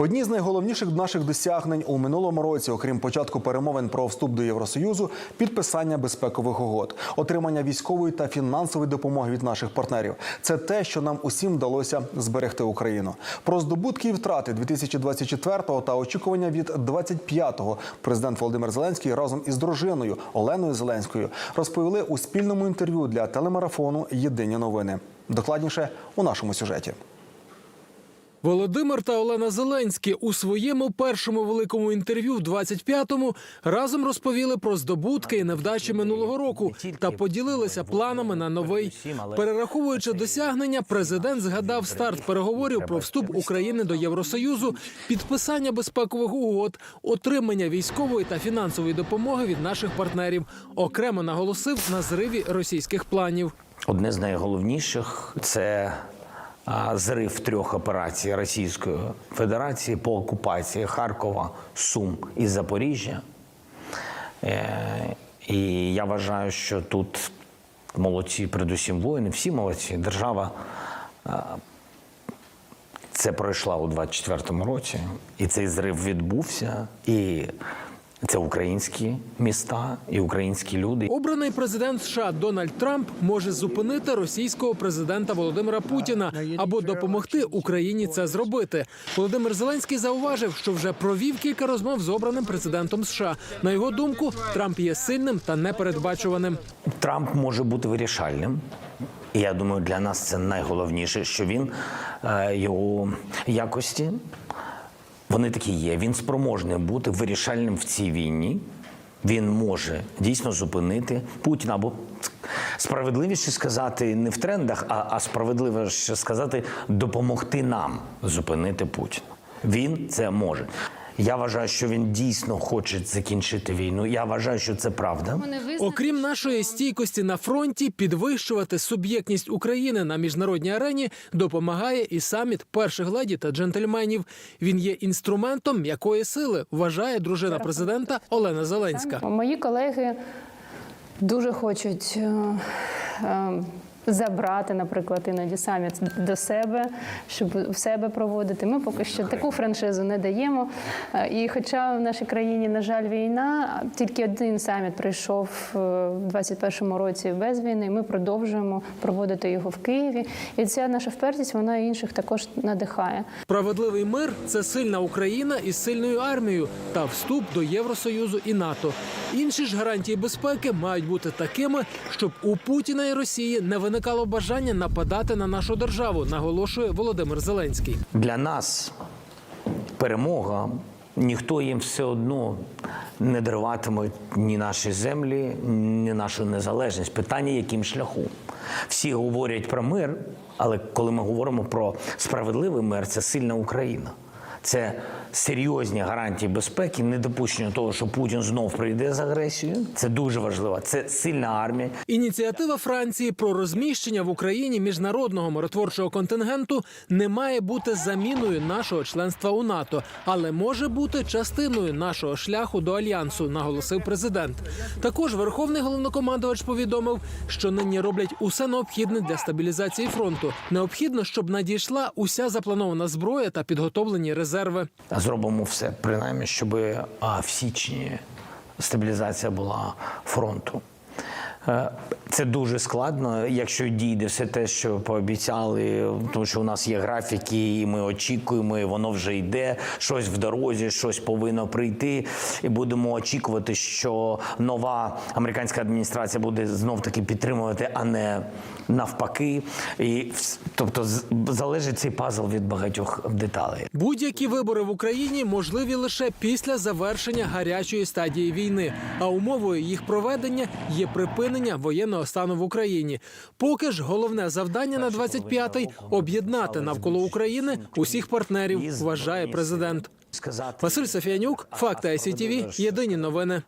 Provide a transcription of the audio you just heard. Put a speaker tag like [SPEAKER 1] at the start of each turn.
[SPEAKER 1] Одні з найголовніших наших досягнень у минулому році, окрім початку перемовин про вступ до Євросоюзу, підписання безпекових угод, отримання військової та фінансової допомоги від наших партнерів. Це те, що нам усім вдалося зберегти Україну. Про здобутки і втрати 2024-го та очікування від 25-го президент Володимир Зеленський разом із дружиною Оленою Зеленською розповіли у спільному інтерв'ю для телемарафону Єдині новини. Докладніше у нашому сюжеті.
[SPEAKER 2] Володимир та Олена Зеленські у своєму першому великому інтерв'ю в 25-му разом розповіли про здобутки і невдачі минулого року та поділилися планами на новий. Перераховуючи досягнення, президент згадав старт переговорів про вступ України до Євросоюзу, підписання безпекових угод, отримання військової та фінансової допомоги від наших партнерів. Окремо наголосив на зриві російських планів.
[SPEAKER 3] Одне з найголовніших це зрив трьох операцій Російської Федерації по окупації Харкова, Сум і Запоріжжя. Е, і я вважаю, що тут молодці, передусім воїни, всі молодці. Держава це пройшла у 24-му році, і цей зрив відбувся. І це українські міста і українські люди.
[SPEAKER 2] Обраний президент США Дональд Трамп може зупинити російського президента Володимира Путіна або допомогти Україні це зробити. Володимир Зеленський зауважив, що вже провів кілька розмов з обраним президентом США. На його думку, Трамп є сильним та непередбачуваним.
[SPEAKER 3] Трамп може бути вирішальним. І я думаю, для нас це найголовніше, що він е, його якості вони такі є. Він спроможний бути вирішальним в цій війні. Він може дійсно зупинити Путіна або справедливіше сказати не в трендах, а, а справедливіше сказати допомогти нам зупинити Путіна. Він це може. Я вважаю, що він дійсно хоче закінчити війну. Я вважаю, що це правда.
[SPEAKER 2] Окрім нашої стійкості на фронті, підвищувати суб'єктність України на міжнародній арені допомагає і саміт перших леді та джентльменів. Він є інструментом м'якої сили, вважає дружина президента Олена Зеленська.
[SPEAKER 4] Мої колеги дуже хочуть е, е, забрати, наприклад, іноді саміт до себе, щоб в себе проводити. Ми поки що таку франшизу не даємо. Е, І хоча в нашій країні, на жаль, війна, тільки один саміт прийшов е, в 21-му році без війни. Ми продовжуємо проводити його в Києві. І ця наша впертість, вона інших також надихає.
[SPEAKER 2] Справедливий мир це сильна Україна із сильною армією та вступ до Євросоюзу і НАТО. Інші ж гарантії безпеки мають бути такими, щоб у Путіна і Росії не виникало бажання нападати на нашу державу, наголошує Володимир Зеленський.
[SPEAKER 3] Для нас перемога, ніхто їм все одно не даруватиме ні наші землі, ні нашу незалежність. Питання, яким шляху. Всі говорять про мир, але коли ми говоримо про справедливий мир, це сильна Україна. Це серйозні гарантії безпеки, недопущення того, що Путін знов прийде з агресією. Це дуже важливо. Це сильна армія.
[SPEAKER 2] Ініціатива Франції про розміщення в Україні міжнародного миротворчого контингенту не має бути заміною нашого членства у НАТО, але може бути частиною нашого шляху до альянсу, наголосив президент. Також верховний головнокомандувач повідомив, що нині роблять усе необхідне для стабілізації фронту. Необхідно, щоб надійшла уся запланована зброя та підготовлені резерви.
[SPEAKER 3] Зробимо все, принаймні, щоб а, в січні стабілізація була фронту. Е, Це дуже складно, якщо дійде все те, що пообіцяли, тому що у нас є графіки, і ми очікуємо, і воно вже йде. Щось в дорозі, щось повинно прийти. І будемо очікувати, що нова американська адміністрація буде знов таки підтримувати, а не навпаки. І тобто залежить цей пазл від багатьох деталей.
[SPEAKER 2] Будь-які вибори в Україні можливі лише після завершення гарячої стадії війни. А умовою їх проведення є припинення воєнного стану в Україні. Поки ж головне завдання на 25-й – об'єднати навколо України усіх партнерів, вважає президент. Василь Софіянюк, Факти ICTV, Єдині новини.